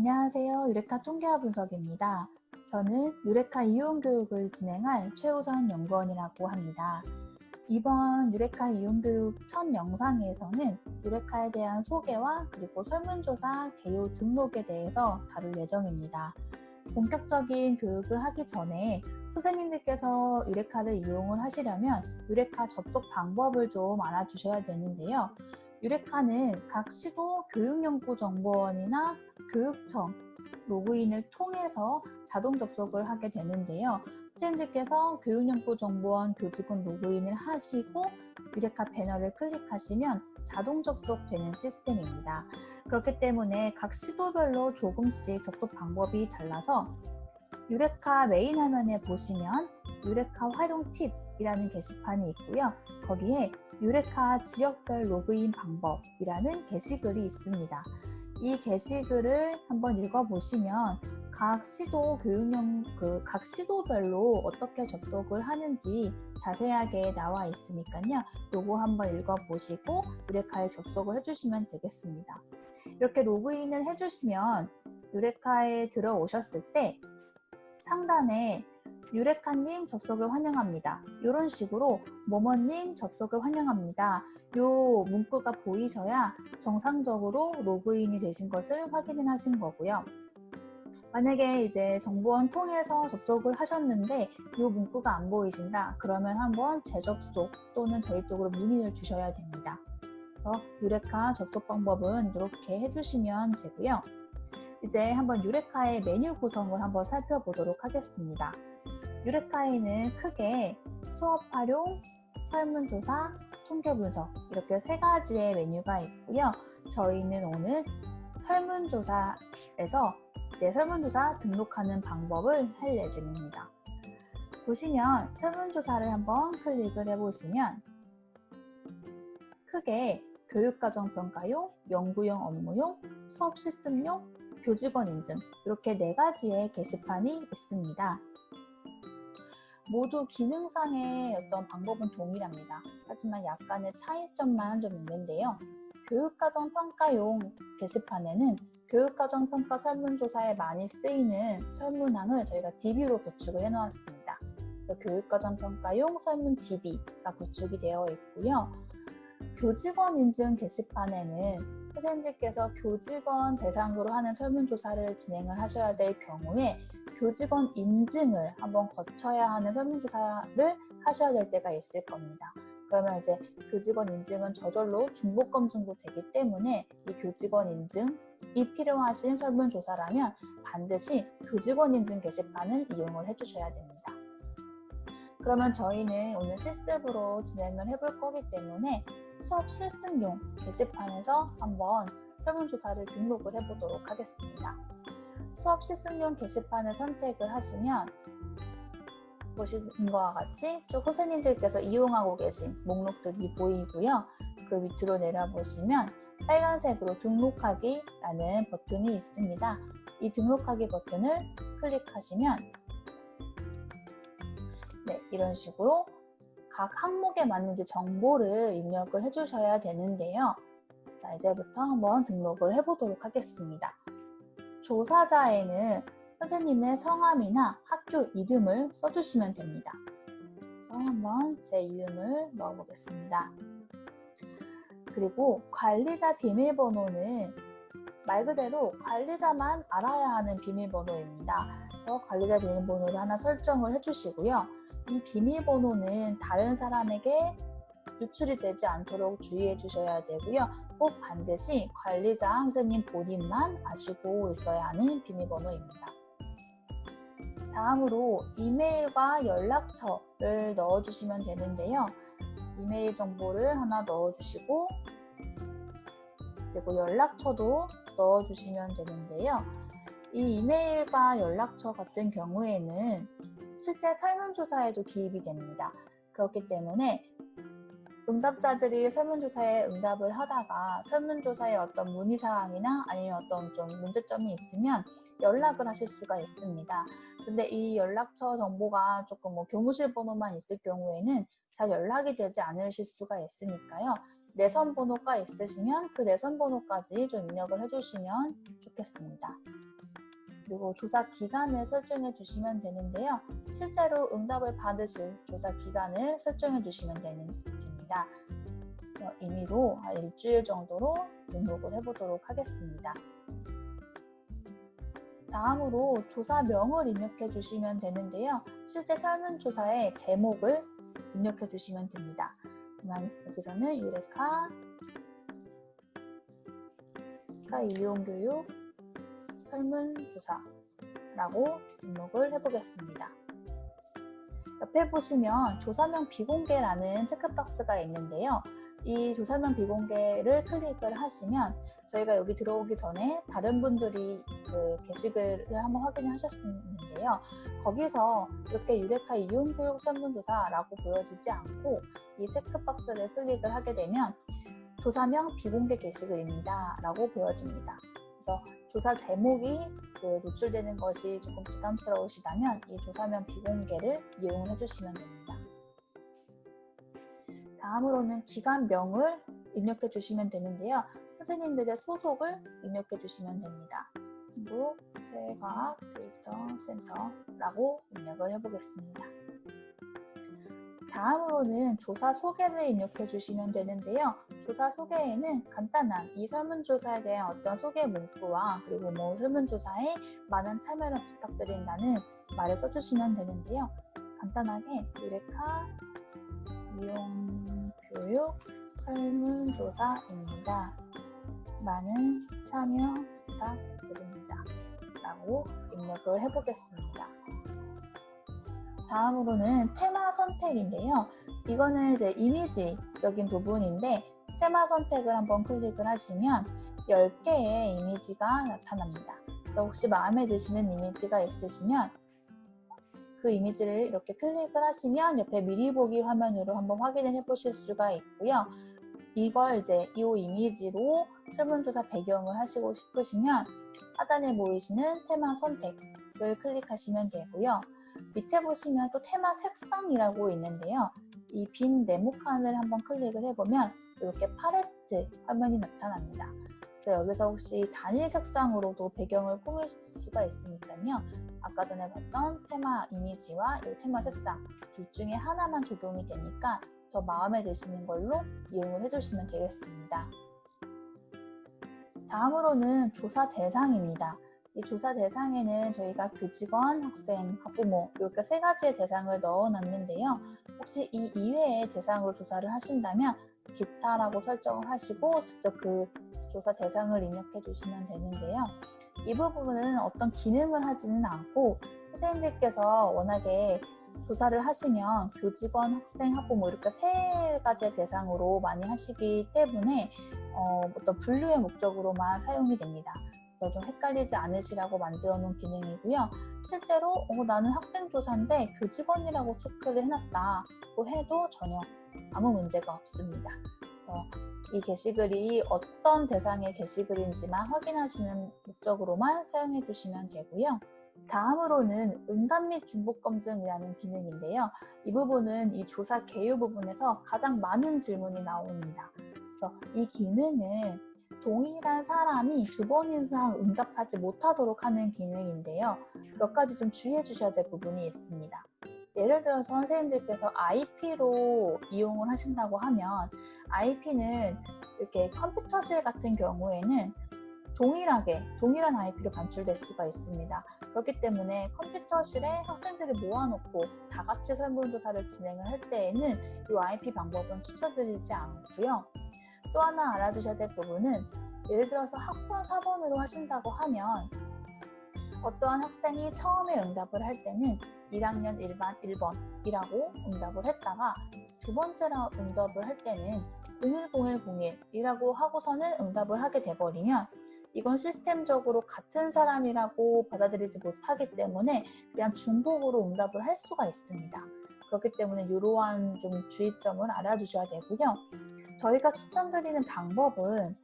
안녕하세요. 유레카 통계화 분석입니다. 저는 유레카 이용 교육을 진행할 최우선 연구원이라고 합니다. 이번 유레카 이용 교육 첫 영상에서는 유레카에 대한 소개와 그리고 설문조사 개요 등록에 대해서 다룰 예정입니다. 본격적인 교육을 하기 전에 선생님들께서 유레카를 이용을 하시려면 유레카 접속 방법을 좀 알아주셔야 되는데요. 유레카는 각 시도 교육연구정보원이나 교육청 로그인을 통해서 자동 접속을 하게 되는데요. 선생님들께서 교육연구정보원 교직원 로그인을 하시고 유레카 배너를 클릭하시면 자동 접속되는 시스템입니다. 그렇기 때문에 각 시도별로 조금씩 접속 방법이 달라서 유레카 메인 화면에 보시면 유레카 활용 팁 이라는 게시판이 있고요. 거기에 유레카 지역별 로그인 방법이라는 게시글이 있습니다. 이 게시글을 한번 읽어보시면 각 시도 교육용 그 각 시도별로 어떻게 접속을 하는지 자세하게 나와 있으니까요. 요거 한번 읽어보시고 유레카에 접속을 해주시면 되겠습니다. 이렇게 로그인을 해주시면 유레카에 들어오셨을 때 상단에 유레카님 접속을 환영합니다. 이런 식으로 모모님 접속을 환영합니다. 요 문구가 보이셔야 정상적으로 로그인이 되신 것을 확인을 하신 거고요. 만약에 이제 정보원 통해서 접속을 하셨는데 이 문구가 안 보이신다 그러면 한번 재접속 또는 저희 쪽으로 문의를 주셔야 됩니다. 그래서 유레카 접속 방법은 이렇게 해주시면 되고요. 이제 한번 유레카의 메뉴 구성을 한번 살펴보도록 하겠습니다. 유레카에는 크게 수업 활용, 설문조사, 통계 분석 이렇게 세 가지의 메뉴가 있고요. 저희는 오늘 설문조사에서 이제 설문조사 등록하는 방법을 할 예정입니다. 보시면 설문조사를 한번 클릭을 해보시면 크게 교육과정 평가용, 연구용 업무용, 수업 실습용, 교직원 인증 이렇게 네 가지의 게시판이 있습니다. 모두 기능상의 어떤 방법은 동일합니다. 하지만 약간의 차이점만 좀 있는데요. 교육과정 평가용 게시판에는 교육과정 평가 설문조사에 많이 쓰이는 설문항을 저희가 DB로 구축을 해놓았습니다. 교육과정 평가용 설문 DB가 구축이 되어 있고요. 교직원 인증 게시판에는 선생님들께서 교직원 대상으로 하는 설문조사를 진행을 하셔야 될 경우에 교직원 인증을 한번 거쳐야 하는 설문조사를 하셔야 될 때가 있을 겁니다. 그러면 이제 교직원 인증은 저절로 중복 검증도 되기 때문에 이 교직원 인증이 필요하신 설문조사라면 반드시 교직원 인증 게시판을 이용을 해주셔야 됩니다. 그러면 저희는 오늘 실습으로 진행을 해볼 거기 때문에 수업 실습용 게시판에서 한번 설문조사를 등록을 해보도록 하겠습니다. 수업 실습용 게시판을 선택을 하시면 보시는 것과 같이 쭉 선생님들께서 이용하고 계신 목록들이 보이고요. 그 밑으로 내려보시면 빨간색으로 등록하기라는 버튼이 있습니다. 이 등록하기 버튼을 클릭하시면 네, 이런 식으로 각 항목에 맞는지 정보를 입력을 해주셔야 되는데요. 자, 이제부터 한번 등록을 해보도록 하겠습니다. 조사자에는 선생님의 성함이나 학교 이름을 써주시면 됩니다. 한번 제 이름을 넣어보겠습니다. 그리고 관리자 비밀번호는 말 그대로 관리자만 알아야 하는 비밀번호입니다. 그래서 관리자 비밀번호를 하나 설정을 해주시고요. 이 비밀번호는 다른 사람에게 유출이 되지 않도록 주의해 주셔야 되고요. 꼭 반드시 관리자 선생님 본인만 아시고 있어야 하는 비밀번호입니다. 다음으로 이메일과 연락처를 넣어주시면 되는데요. 이메일 정보를 하나 넣어주시고 그리고 연락처도 넣어주시면 되는데요. 이 이메일과 연락처 같은 경우에는 실제 설문조사에도 기입이 됩니다. 그렇기 때문에 응답자들이 설문조사에 응답을 하다가 설문조사에 어떤 문의사항이나 아니면 어떤 좀 문제점이 있으면 연락을 하실 수가 있습니다. 근데 이 연락처 정보가 조금 뭐 교무실 번호만 있을 경우에는 잘 연락이 되지 않으실 수가 있으니까요. 내선 번호가 있으시면 그 내선 번호까지 좀 입력을 해주시면 좋겠습니다. 그리고 조사 기간을 설정해 주시면 되는데요. 실제로 응답을 받으실 조사 기간을 설정해 주시면 되는, 됩니다. 어, 임의로 한 일주일 정도로 등록을 해보도록 하겠습니다. 다음으로 조사명을 입력해 주시면 되는데요. 실제 설문조사의 제목을 입력해 주시면 됩니다. 여기서는 유레카 이용교육 설문조사라고 등록을 해보겠습니다. 옆에 보시면 조사명 비공개라는 체크박스가 있는데요. 이 조사명 비공개를 클릭을 하시면 저희가 여기 들어오기 전에 다른 분들이 그 게시글을 한번 확인을 하셨는데요. 거기서 이렇게 유레카 이용교육 설문조사라고 보여지지 않고 이 체크박스를 클릭을 하게 되면 조사명 비공개 게시글입니다. 라고 보여집니다. 그래서 조사 제목이 그 노출되는 것이 조금 부담스러우시다면 이 조사명 비공개를 이용을 해주시면 됩니다. 다음으로는 기관명을 입력해 주시면 되는데요. 선생님들의 소속을 입력해 주시면 됩니다. 한국 세과학 데이터 센터라고 입력을 해보겠습니다. 다음으로는 조사 소개를 입력해 주시면 되는데요. 조사 소개에는 간단한 이 설문조사에 대한 어떤 소개 문구와 그리고 뭐 설문조사에 많은 참여를 부탁드린다는 말을 써주시면 되는데요. 간단하게 유레카 이용 교육 설문조사입니다. 많은 참여 부탁드립니다. 라고 입력을 해보겠습니다. 다음으로는 테마 선택인데요. 이거는 이제 이미지적인 부분인데 테마 선택을 한번 클릭을 하시면 10개의 이미지가 나타납니다. 혹시 마음에 드시는 이미지가 있으시면 그 이미지를 이렇게 클릭을 하시면 옆에 미리 보기 화면으로 한번 확인을 해 보실 수가 있고요. 이걸 이제 이 이미지로 설문조사 배경을 하시고 싶으시면 하단에 보이시는 테마 선택을 클릭하시면 되고요. 밑에 보시면 또 테마 색상이라고 있는데요. 이 빈 네모칸을 한번 클릭을 해보면 이렇게 팔레트 화면이 나타납니다. 그래서 여기서 혹시 단일 색상으로도 배경을 꾸미실 수가 있으니까요. 아까 전에 봤던 테마 이미지와 이 테마 색상 둘 중에 하나만 적용이 되니까 더 마음에 드시는 걸로 이용을 해주시면 되겠습니다. 다음으로는 조사 대상입니다. 이 조사 대상에는 저희가 교직원, 학생, 학부모 이렇게 세 가지의 대상을 넣어놨는데요. 혹시 이 이외의 대상으로 조사를 하신다면 기타라고 설정을 하시고 직접 그 조사 대상을 입력해 주시면 되는데요. 이 부분은 어떤 기능을 하지는 않고 선생님들께서 워낙에 조사를 하시면 교직원, 학생, 학부모 이렇게 세 가지의 대상으로 많이 하시기 때문에 어, 어떤 분류의 목적으로만 사용이 됩니다. 좀 헷갈리지 않으시라고 만들어 놓은 기능이고요. 실제로 어, 나는 학생조사인데 교직원이라고 체크를 해놨다고 해도 전혀 아무 문제가 없습니다. 이 게시글이 어떤 대상의 게시글인지만 확인하시는 목적으로만 사용해 주시면 되고요. 다음으로는 응답 및 중복 검증이라는 기능인데요. 이 부분은 이 조사 개요 부분에서 가장 많은 질문이 나옵니다. 그래서 이 기능은 동일한 사람이 두 번 이상 응답하지 못하도록 하는 기능인데요. 몇 가지 좀 주의해 주셔야 될 부분이 있습니다. 예를 들어서 선생님들께서 IP로 이용을 하신다고 하면 IP는 이렇게 컴퓨터실 같은 경우에는 동일하게 동일한 IP로 반출될 수가 있습니다. 그렇기 때문에 컴퓨터실에 학생들을 모아놓고 다 같이 설문조사를 진행을 할 때에는 이 IP 방법은 추천드리지 않고요. 또 하나 알아주셔야 될 부분은 예를 들어서 학번 4번으로 하신다고 하면 어떠한 학생이 처음에 응답을 할 때는 1학년 1반 1번이라고 응답을 했다가 두 번째로 응답을 할 때는 010101이라고 하고서는 응답을 하게 돼버리면 이건 시스템적으로 같은 사람이라고 받아들이지 못하기 때문에 그냥 중복으로 응답을 할 수가 있습니다. 그렇기 때문에 이러한 좀 주의점을 알아주셔야 되고요. 저희가 추천드리는 방법은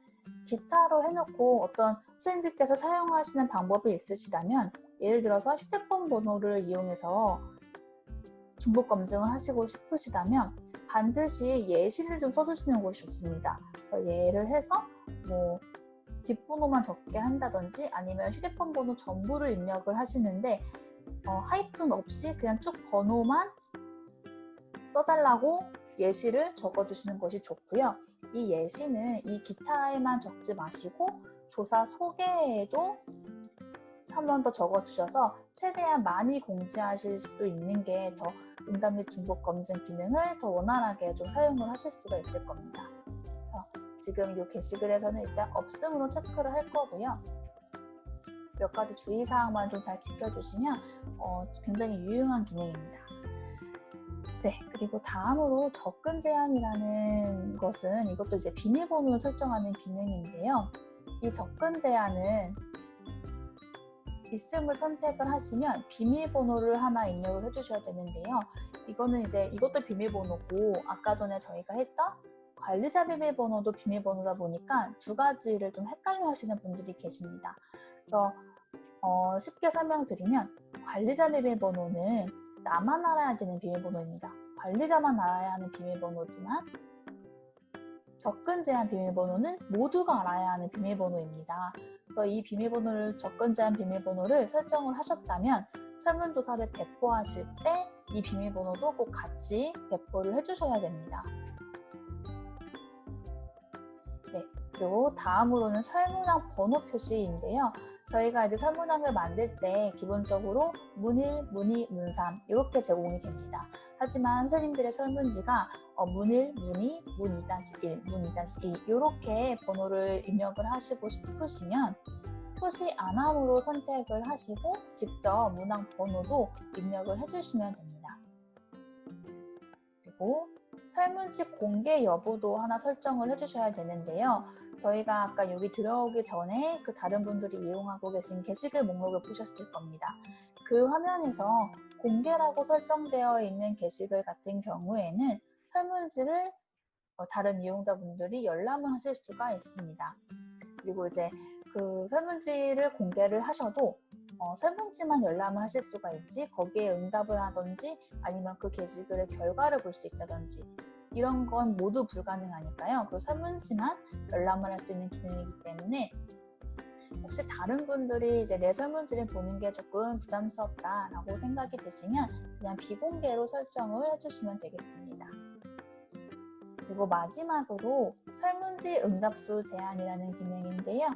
기타로 해놓고 어떤 선생님들께서 사용하시는 방법이 있으시다면 예를 들어서 휴대폰 번호를 이용해서 중복 검증을 하시고 싶으시다면 반드시 예시를 좀 써주시는 것이 좋습니다. 그래서 예를 해서 뭐 뒷번호만 적게 한다든지 아니면 휴대폰 번호 전부를 입력을 하시는데 어, 하이픈 없이 그냥 쭉 번호만 써달라고 예시를 적어주시는 것이 좋고요. 이 예시는 이 기타에만 적지 마시고 조사 소개에도 한 번 더 적어주셔서 최대한 많이 공지하실 수 있는 게 더 응답 및 중복 검증 기능을 더 원활하게 좀 사용을 하실 수가 있을 겁니다. 그래서 지금 이 게시글에서는 일단 없음으로 체크를 할 거고요. 몇 가지 주의사항만 좀 잘 지켜주시면 어, 굉장히 유용한 기능입니다. 네, 그리고 다음으로 접근 제한이라는 것은 이것도 이제 비밀번호를 설정하는 기능인데요. 이 접근 제한은 있음을 선택을 하시면 비밀번호를 하나 입력을 해주셔야 되는데요. 이거는 이제 이것도 비밀번호고 아까 전에 저희가 했던 관리자 비밀번호도 비밀번호다 보니까 두 가지를 좀 헷갈려 하시는 분들이 계십니다. 그래서 어, 쉽게 설명드리면 관리자 비밀번호는 나만 알아야 되는 비밀번호입니다. 관리자만 알아야 하는 비밀번호지만 접근 제한 비밀번호는 모두가 알아야 하는 비밀번호입니다. 그래서 이 비밀번호를 접근 제한 비밀번호를 설정을 하셨다면 설문조사를 배포하실 때 이 비밀번호도 꼭 같이 배포를 해주셔야 됩니다. 네, 그리고 다음으로는 설문항 번호 표시인데요. 저희가 이제 설문항을 만들 때 기본적으로 문일, 문이, 문삼 이렇게 제공이 됩니다. 하지만 선생님들의 설문지가 어, 문일, 문이, 문2-1, 문2-2 이렇게 번호를 입력을 하시고 싶으시면 표시 안함으로 선택을 하시고 직접 문항 번호도 입력을 해주시면 됩니다. 그리고 설문지 공개 여부도 하나 설정을 해주셔야 되는데요. 저희가 아까 여기 들어오기 전에 그 다른 분들이 이용하고 계신 게시글 목록을 보셨을 겁니다. 그 화면에서 공개라고 설정되어 있는 게시글 같은 경우에는 설문지를 어, 다른 이용자분들이 열람을 하실 수가 있습니다. 그리고 이제 그 설문지를 공개를 하셔도 어, 설문지만 열람을 하실 수가 있지 거기에 응답을 하든지 아니면 그 게시글의 결과를 볼 수 있다든지 이런 건 모두 불가능하니까요. 그 설문지만 열람을 할 수 있는 기능이기 때문에 혹시 다른 분들이 이제 내 설문지를 보는 게 조금 부담스럽다라고 생각이 드시면 그냥 비공개로 설정을 해주시면 되겠습니다. 그리고 마지막으로 설문지 응답수 제한이라는 기능인데요.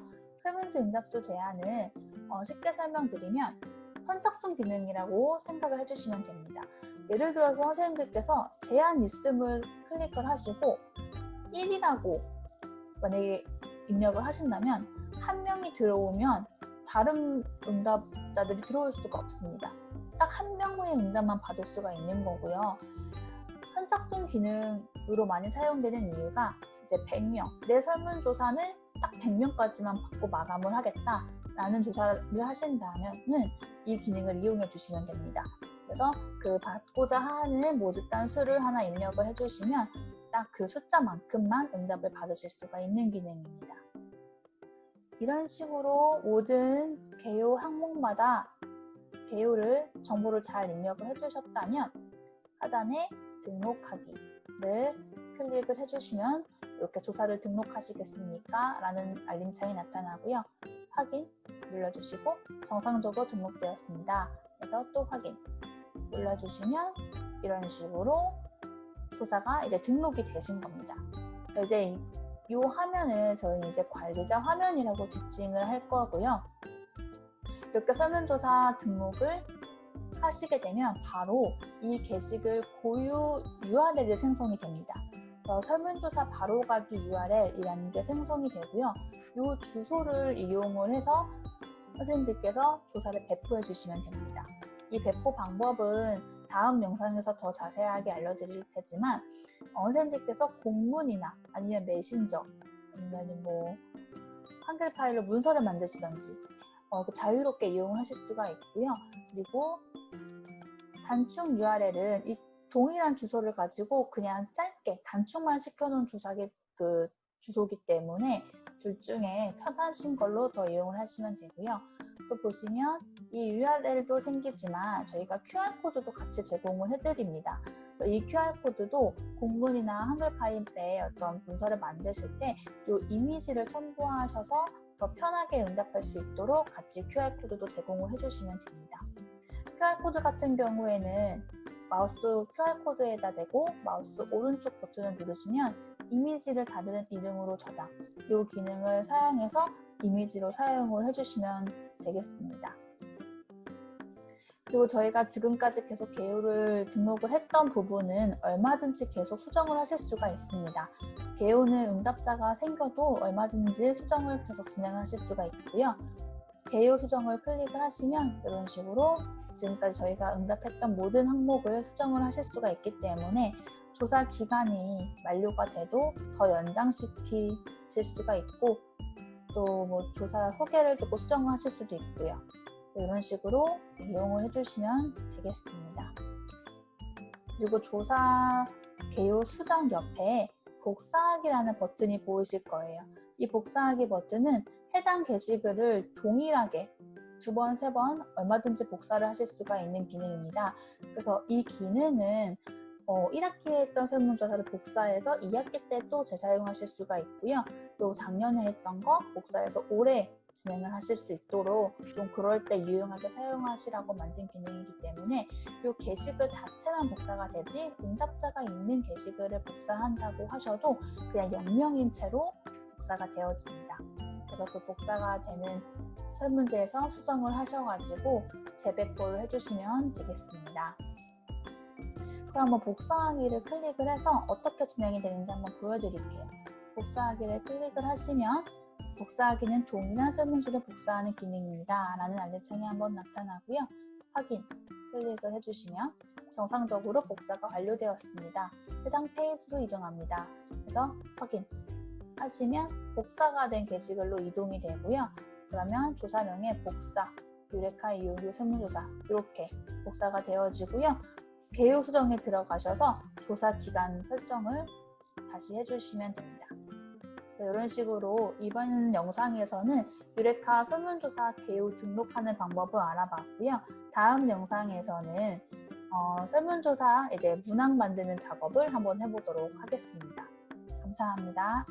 설문지 응답수 제한은 어, 쉽게 설명드리면 선착순 기능이라고 생각을 해주시면 됩니다. 예를 들어서 선생님들께서 제한 있음을 클릭을 하시고 1이라고 만약에 입력을 하신다면 한 명이 들어오면 다른 응답자들이 들어올 수가 없습니다. 딱 한 명의 응답만 받을 수가 있는 거고요. 선착순 기능으로 많이 사용되는 이유가 이제 100명, 내 설문조사는 딱 100명까지만 받고 마감을 하겠다라는 조사를 하신다면은 이 기능을 이용해 주시면 됩니다. 그래서 그 받고자 하는 모집단 수를 하나 입력을 해주시면 딱 그 숫자만큼만 응답을 받으실 수가 있는 기능입니다. 이런 식으로 모든 개요 항목마다 개요를 정보를 잘 입력을 해주셨다면 하단에 등록하기를 클릭을 해주시면 이렇게 조사를 등록하시겠습니까? 라는 알림창이 나타나고요. 확인 눌러주시고 정상적으로 등록되었습니다. 그래서 또 확인 눌러주시면 이런 식으로 조사가 이제 등록이 되신 겁니다. 이제 이 화면을 저희는 이제 관리자 화면이라고 지칭을 할 거고요. 이렇게 설문조사 등록을 하시게 되면 바로 이 게시글 고유 URL이 생성이 됩니다. 저 설문조사 바로 가기 URL이라는 게 생성이 되고요. 이 주소를 이용을 해서 선생님들께서 조사를 배포해 주시면 됩니다. 이 배포 방법은 다음 영상에서 더 자세하게 알려드릴 테지만 어, 선생님들께서 공문이나 아니면 메신저 아니면 뭐 한글 파일로 문서를 만드시던지 어, 그 자유롭게 이용하실 수가 있고요. 그리고 단축 URL은 이 동일한 주소를 가지고 그냥 짧게 단축만 시켜놓은 조사기 그 주소기 때문에 둘 중에 편하신 걸로 더 이용을 하시면 되고요. 또 보시면 이 URL도 생기지만 저희가 QR코드도 같이 제공을 해드립니다. 이 QR코드도 공문이나 한글 파일에 어떤 문서를 만드실 때 이 이미지를 첨부하셔서 더 편하게 응답할 수 있도록 같이 QR코드도 제공을 해주시면 됩니다. QR코드 같은 경우에는 마우스 QR코드에다 대고 마우스 오른쪽 버튼을 누르시면 이미지를 다른 이름으로 저장 이 기능을 사용해서 이미지로 사용을 해주시면 되겠습니다. 그리고 저희가 지금까지 계속 개요를 등록을 했던 부분은 얼마든지 계속 수정을 하실 수가 있습니다. 개요는 응답자가 생겨도 얼마든지 수정을 계속 진행하실 수가 있고요. 개요 수정을 클릭을 하시면 이런 식으로 지금까지 저희가 응답했던 모든 항목을 수정을 하실 수가 있기 때문에 조사 기간이 만료가 돼도 더 연장시키실 수가 있고 또 뭐 조사 소개를 조금 수정을 하실 수도 있고요. 이런 식으로 이용을 해주시면 되겠습니다. 그리고 조사 개요 수정 옆에 복사하기라는 버튼이 보이실 거예요. 이 복사하기 버튼은 해당 게시글을 동일하게 두 번, 세 번 얼마든지 복사를 하실 수가 있는 기능입니다. 그래서 이 기능은 어, 1학기에 했던 설문조사를 복사해서 2학기 때 또 재사용하실 수가 있고요. 또 작년에 했던 거 복사해서 올해 진행을 하실 수 있도록 좀 그럴 때 유용하게 사용하시라고 만든 기능이기 때문에 이 게시글 자체만 복사가 되지 응답자가 있는 게시글을 복사한다고 하셔도 그냥 영명인 채로 복사가 되어집니다. 그래서 그 복사가 되는 설문지에서 수정을 하셔가지고 재배포를 해주시면 되겠습니다. 그럼 한번 복사하기를 클릭을 해서 어떻게 진행이 되는지 한번 보여드릴게요. 복사하기를 클릭을 하시면 복사하기는 동일한 설문지를 복사하는 기능입니다. 라는 알림창이 한번 나타나고요. 확인 클릭을 해주시면 정상적으로 복사가 완료되었습니다. 해당 페이지로 이동합니다. 그래서 확인 하시면 복사가 된 게시글로 이동이 되고요. 그러면 조사명에 복사, 유레카 이용규 설문조사 이렇게 복사가 되어지고요. 개요 수정에 들어가셔서 조사 기간 설정을 다시 해주시면 됩니다. 네, 이런 식으로 이번 영상에서는 유레카 설문조사 개요 등록하는 방법을 알아봤고요. 다음 영상에서는 어, 설문조사 이제 문항 만드는 작업을 한번 해보도록 하겠습니다. 감사합니다.